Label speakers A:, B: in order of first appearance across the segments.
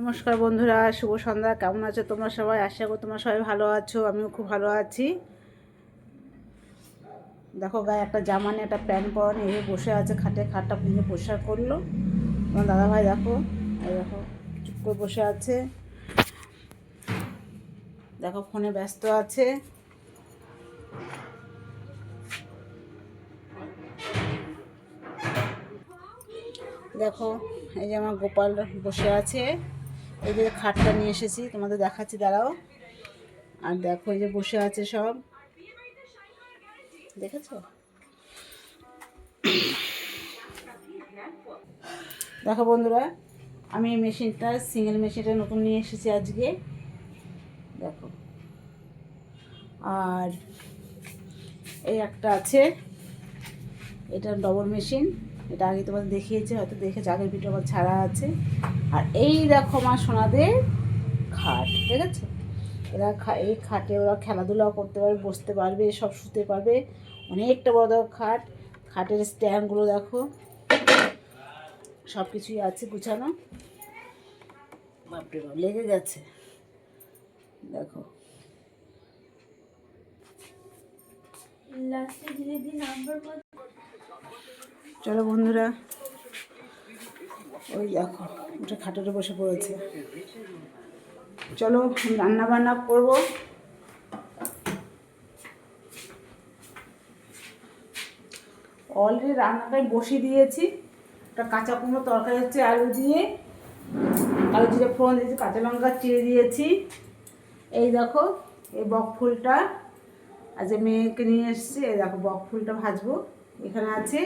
A: নমস্কার বন্ধুরা, শুভ সন্ধ্যা, কেমন আছো তোমরা সবাই? আশা করি তোমরা সবাই ভালো আছো, আমিও খুব ভালো আছি। দেখো গায়ে একটা জামা নিয়ে, একটা প্যান্ট পরনে এভাবে বসে আছে, খাটে খাটটা পুজো পরিষ্কার করল। আমার দাদাভাই দেখো দেখো, চুপ করে বসে আছে। দেখো ফোনে ব্যস্ত আছে। দেখো, এই যে আমার গোপাল বসে আছে। যে খাটটা নিয়ে এসেছি, তোমাদের দেখাচ্ছি, দাঁড়াও। আর দেখো, এই যে বসে আছে সব। দেখেছ? দেখো বন্ধুরা, আমি এই মেশিনটা, সিঙ্গেল মেশিনটা নতুন নিয়ে এসেছি আজকে। দেখো। আর এই একটা আছে, এটা ডবল মেশিন এটা আগে তোমাদের দেখিয়েছি, হয়তো দেখে আগের ভিডিও আমার ছাড়া আছে। আর এই দেখো আমার সোনাদের খাট, ঠিক আছে? এরা এই খাটে ওরা খেলাধুলাও করতে পারবে, বসতে পারবে, সব শুতে পারবে। অনেকটা বড় দেখো খাট। খাটের স্ট্যান্ডগুলো দেখো। সব কিছুই আছে গুছানো। বাপরে বাপ, লেগে গেছে। দেখো। চলো বন্ধুরা, ওই দেখো, ওটা খাটেতে বসে পড়েছে। চলো রান্না বান্না করব। অলরেডি রান্নাটাই বসিয়ে দিয়েছি। একটা কাঁচা কুমড়ো তরকারি হচ্ছে আলু দিয়ে। আলু জিরে ফোড়ন দিয়েছি, কাঁচা লঙ্কা চিড়ে দিয়েছি। এই দেখো, এই বক ফুলটা। আজ মেয়েকে নিয়ে এসেছি, এই দেখো বক ফুলটা ভাজবো। এখানে আছে।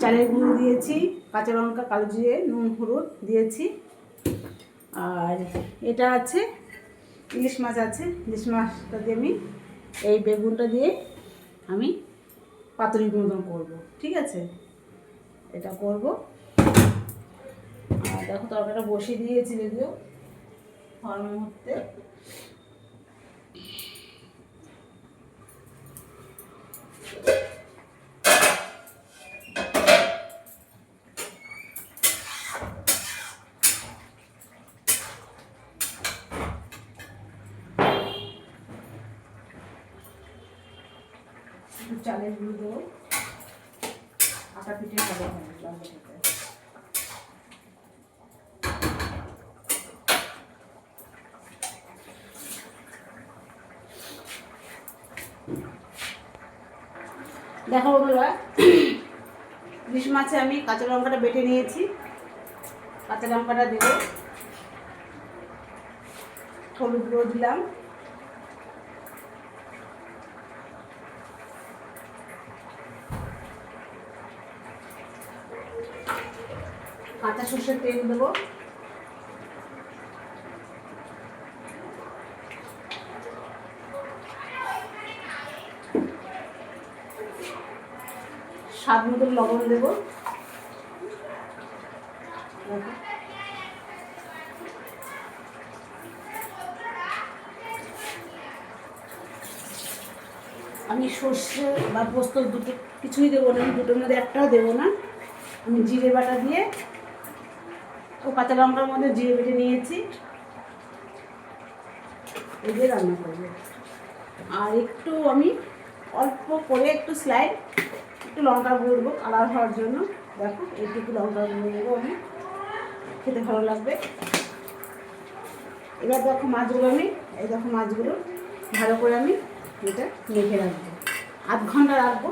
A: চালের গুঁড়ো দিয়েছি, কাঁচা লঙ্কা, কালো জিরে, নুন, হলুদ দিয়েছি। আর এটা আছে, ইলিশ মাছ আছে। ইলিশ মাছটা দিয়ে আমি এই বেগুনটা দিয়ে আমি পাতুরি মতন করব, ঠিক আছে? এটা করব। আর দেখো তরকারিটা বসিয়ে দিয়েছি যদিও হওয়ার মুহূর্তে। একটু চালের গুঁড়ো দেবো। আটা পিঠে ভালো হয় দেখো বন্ধুরা, ইলিশ মাছে আমি কাঁচা লঙ্কাটা বেটে নিয়েছি। কাঁচা লঙ্কাটা দেবো। হলুদ গুঁড়ো দিলাম কাঁচা সর্ষের তেল দেবো স্বাদ মতো লবণ দেবো। আমি সর্ষে বা পোস্ত দুটো কিছুই দেবো না দুটোর মধ্যে একটাও দেবো না আমি জিরে বাটা দিয়ে ও কাঁচা লঙ্কার মধ্যে জিরে বেটে নিয়েছি। এই দিয়ে রান্না করব। আর একটু আমি অল্প করে একটু স্লাইড, একটু লঙ্কা গুঁড়ো দেবো কালার হওয়ার জন্য। দেখো, এইটুকু লঙ্কা গুঁড়ো দেবো আমি। খেতে ভালো লাগবে। এবার দেখো মাছগুলো আমি, এই দেখো মাছগুলো ভালো করে আমি এটা মেখে রাখব। আধ ঘণ্টা রাখব।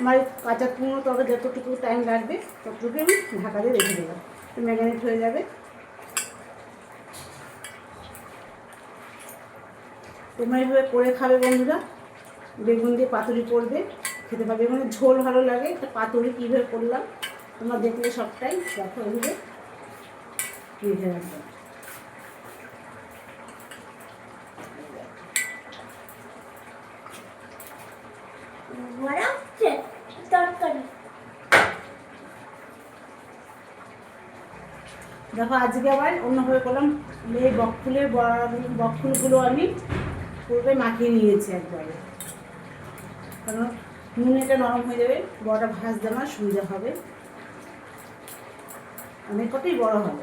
A: আমার কাঁচা কুমড়ো তবে যতটুকু টাইম লাগবে ততটুকু আমি ঢাকা দিয়ে রেখে দেবো। ম্যাগনেট হয়ে যাবে। তোমরা এইভাবে করে খাবে বন্ধুরা। বেগুন দিয়ে পাতুরি করবে, খেতে পাবে। মানে ঝোল ভালো লাগে, একটা পাতুরি কীভাবে করলাম, তোমরা দেখলে সবটাই, দেখো এইভাবে রাখবে দেখো, আজকে আবার অন্যভাবে করলাম। এই বকফুলের বকফুলগুলো আমি পুরোটাই মাখিয়ে নিয়েছি একবারে। কারণ নুনেটা নরম হয়ে যাবে, বড়টা ভাজতে আমার সুবিধা হবে। অনেক কটাই বড় হবে।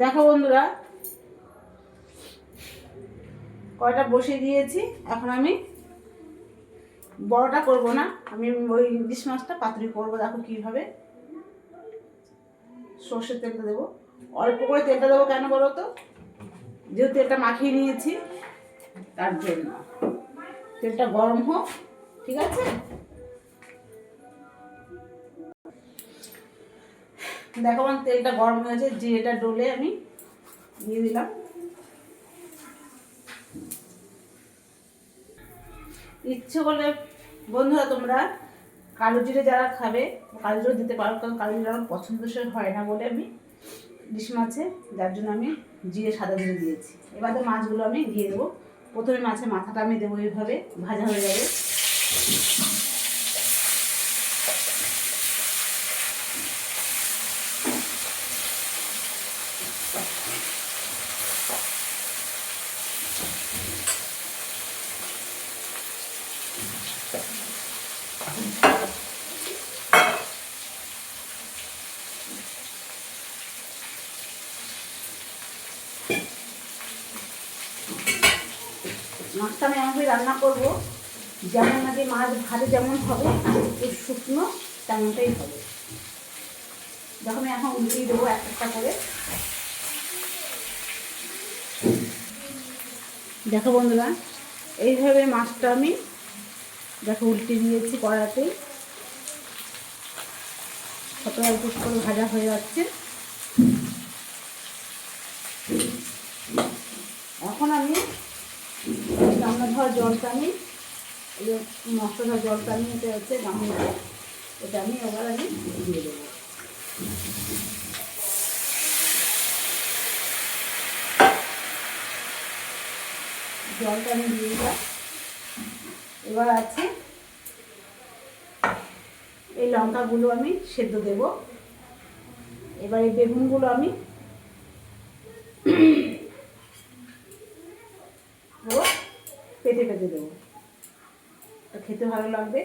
A: দেখো বন্ধুরা, কয়টা বসে দিয়েছি, এখন আমি বড়টা করব না, আমি ওই ইলিশ মাছটা পাতুরি করব, দেখো কীভাবে। সর্ষের তেলটা দেবো। অল্প করে তেলটা দেবো কেন বলো তো? যেহেতু তেলটা মাখিয়ে নিয়েছি, তার জন্য। তেলটা গরম হোক, ঠিক আছে? দেখো আমার তেলটা গরম হয়েছে, জিরেটা ডলে আমি দিয়ে দিলাম ইচ্ছে করলে বন্ধুরা তোমরা কালো জিরে যারা খাবে, কালো জিরে দিতে পারো, কারণ কালো জিরে আমার পছন্দসই হয় না বলে আমি ডিশ মাছে, যার জন্য আমি জিরে, সাদা জিরে দিয়েছি। এবারে মাছগুলো আমি দিয়ে দেবো। প্রথমে মাছের মাথাটা আমি দেবো এইভাবে, ভাজা হয়ে যাবে মাছটা আমি এমনভাবে রান্না করব যেমন আগে মাছ ভাজে যেমন হবে, একটু শুকনো তেমনটাই হবে। আমি এখন উল্টিয়ে দেবো এক একটা করে। দেখো বন্ধুরা, এইভাবে মাছটা আমি দেখো উল্টে দিয়েছি কড়াতেই। কত অল্প করে ভাজা হয়ে যাচ্ছে। এখন আমি রান্না জলটা আমি মশলা জলটা আমি এটা হচ্ছে গামলাতে এটা আমি এবার আমি দিয়ে দেবো। জলটা আমি দিয়ে দিলাম। এবার আছে এই লঙ্কাগুলো আমি সেদ্ধ দেব। এবার এই বেগুনগুলো আমি পেতে পেতে দেবো। খেতে ভালো লাগবে।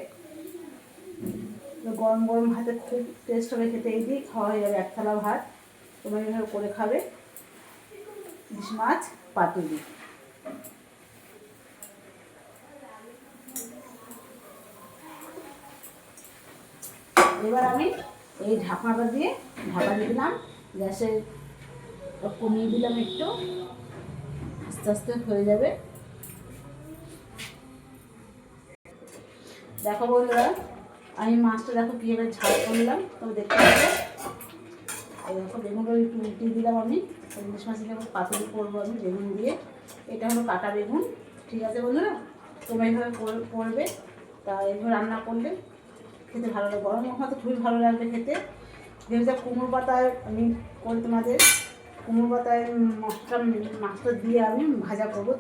A: গরম গরম ভাতে খুব টেস্ট হবে খেতে। এই দিয়ে খাওয়া হয়ে যাবে এক থালা ভাত। তোমরা এইভাবে করে খাবে। ইলিশ মাছ, পাতুরি। এবার আমি এই ঢাকনাটা দিয়ে ঢাকা দিয়ে দিলাম। গ্যাসে কমিয়ে দিলাম একটু। আস্তে আস্তে হয়ে যাবে। দেখো বন্ধুরা, আমি মাছটা দেখো কীভাবে ঝাল করলাম তবে দেখতে পাবে। এই দেখো বেগুনটা একটু উল্টিয়ে দিলাম আমি। ইলিশ মাছের যখন পাতুরি করব আমি বেগুন দিয়ে। এটা হলো কাটা বেগুন, ঠিক আছে বন্ধুরা? তোমরা এইভাবে কর- করবে, তা এইভাবে রান্না করলে খেতে ভালো লাগে গরম ভাতে খুবই ভালো লাগবে খেতে। যেহেতু কুমড়ো পাতায় আমি করি তোমাদের, কুমড়ো পাতায় মশলা মাছটা দিয়ে আমি ভাজা করব।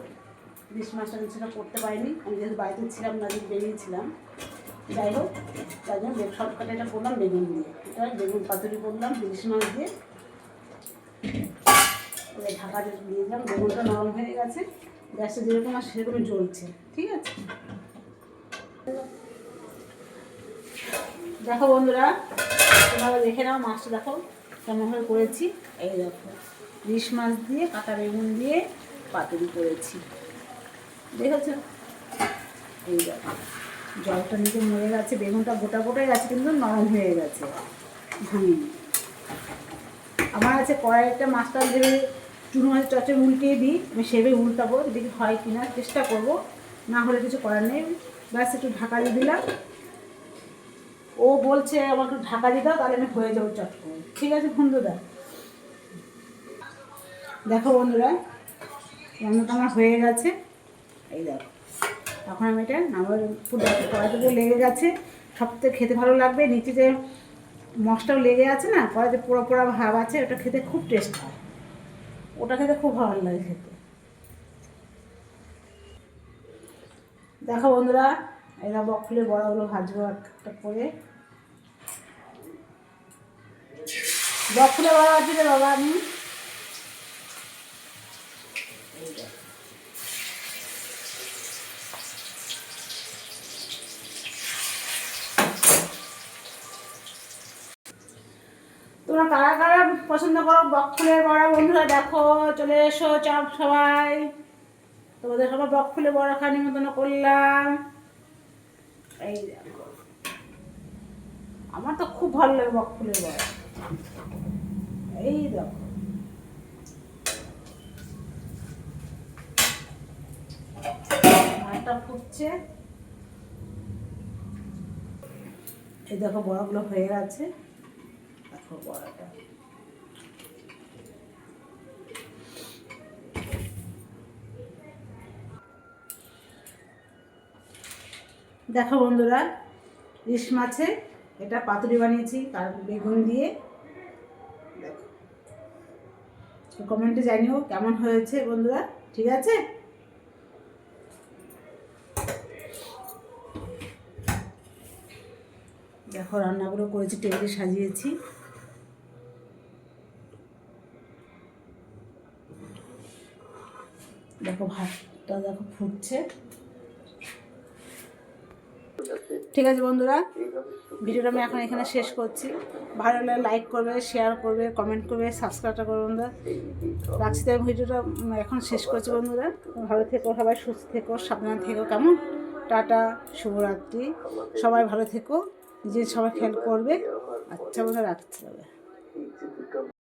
A: ইলিশ মাছটা সেটা করতে পারিনি। আমি যেহেতু বাড়িতে ছিলাম না বেরিয়েছিলাম। যাই হোক তাই জন্য শর্টকাটে এটা করলাম, বেগুন দিয়ে। এটা বেগুন পাতুরি করলাম, ইলিশ মাছ দিয়ে। এবার ঢাকা দিয়ে দিয়ে দিলাম, বেগুনটা নরম হয়ে গেছে। গ্যাসটা যেরকম আর সেরকমই জ্বলছে, ঠিক আছে? দেখো বন্ধুরা, তোমরা দেখে নাও, মাছটা দেখো কেমনভাবে করেছি। এই দেখো, ইলিশ মাছ দিয়ে, কাঁটা বেগুন দিয়ে পাতুরি করেছি। এই জলটা নিচে মরে গেছে, বেগুনটা গোটা গোটাই গেছে, কিন্তু নরম হয়ে গেছে। ভাঙিনি আমার আছে কড়াইটা মাছটা যেভাবে চুনো মাছের চচে উল্টিয়ে দিই, আমি সেভাবে উল্টাবো, দেখি হয় কিনা, চেষ্টা করব। না হলে কিছু করার নেই। ব্যাস, একটু ঢাকা দিয়ে দিলাম। ও বলছে, আমাকে ঢাকা দিয়ে দাও, তাহলে আমি হয়ে যাব চট করে। ঠিক আছে, বন্ধুরা। দেখো, বন্ধুরা, রান্নাটা আমার হয়ে গেছে। এই দেখো। এখন আমি এটা আমার কড়াইতে লেগে গেছে। সব থেকে খেতে ভালো লাগবে। নিচে যে মশটাও লেগে আছে না কড়াইতে পোড়া পোড়া ভাব আছে, ওটা খেতে খুব টেস্ট হয়। ওটা খেতে খুব ভালো লাগে খেতে। দেখো বন্ধুরা এরা বকফুলের বড়াগুলো ভাজবো একটা করে। বকফুলের বড়া ভাজি রে বাবা, আমি তো তোমরা কারা কারা পছন্দ করো বক ফুলের বড়া বন্ধুরা, দেখো, চলে এসো, চাপ সবাই। তোমাদের সবাই বক ফুলের বড়া খাওয়া নিমন্ত্রণ করলাম। এই দেখো। আমার তো খুব ভালো লাগে বক ফুলের বড়া এই দেখো। এই দেখো, বড়াগুলো হয়ে গেছে। দেখো বড়াটা। দেখো বন্ধুরা, ইলিশ মাছে এটা পাতুরি বানিয়েছি, তার বেগুন দিয়ে। দেখো। কমেন্টে জানিও কেমন হয়েছে বন্ধুরা, ঠিক আছে? দেখো, রান্নাগুলো করেছি, টেবিলে সাজিয়েছি। দেখো, ভাতটা দেখো ফুটছে। ঠিক আছে বন্ধুরা, ভিডিওটা আমি এখন এখানে শেষ করছি। ভালো লাগলে লাইক করবে শেয়ার করবে কমেন্ট করবে সাবস্ক্রাইবটা করবে বন্ধুরা। রাখছি তো আমি ভিডিওটা এখন শেষ করছি বন্ধুরা। ভালো থেকো, সবাই সুস্থ থেকো, সাবধানে থেকো, কেমন? টাটা, শুভরাত্রি। সবাই ভালো থেকো, নিজের সবাই খেয়াল করবে। আচ্ছা বন্ধুরা রাখতে হবে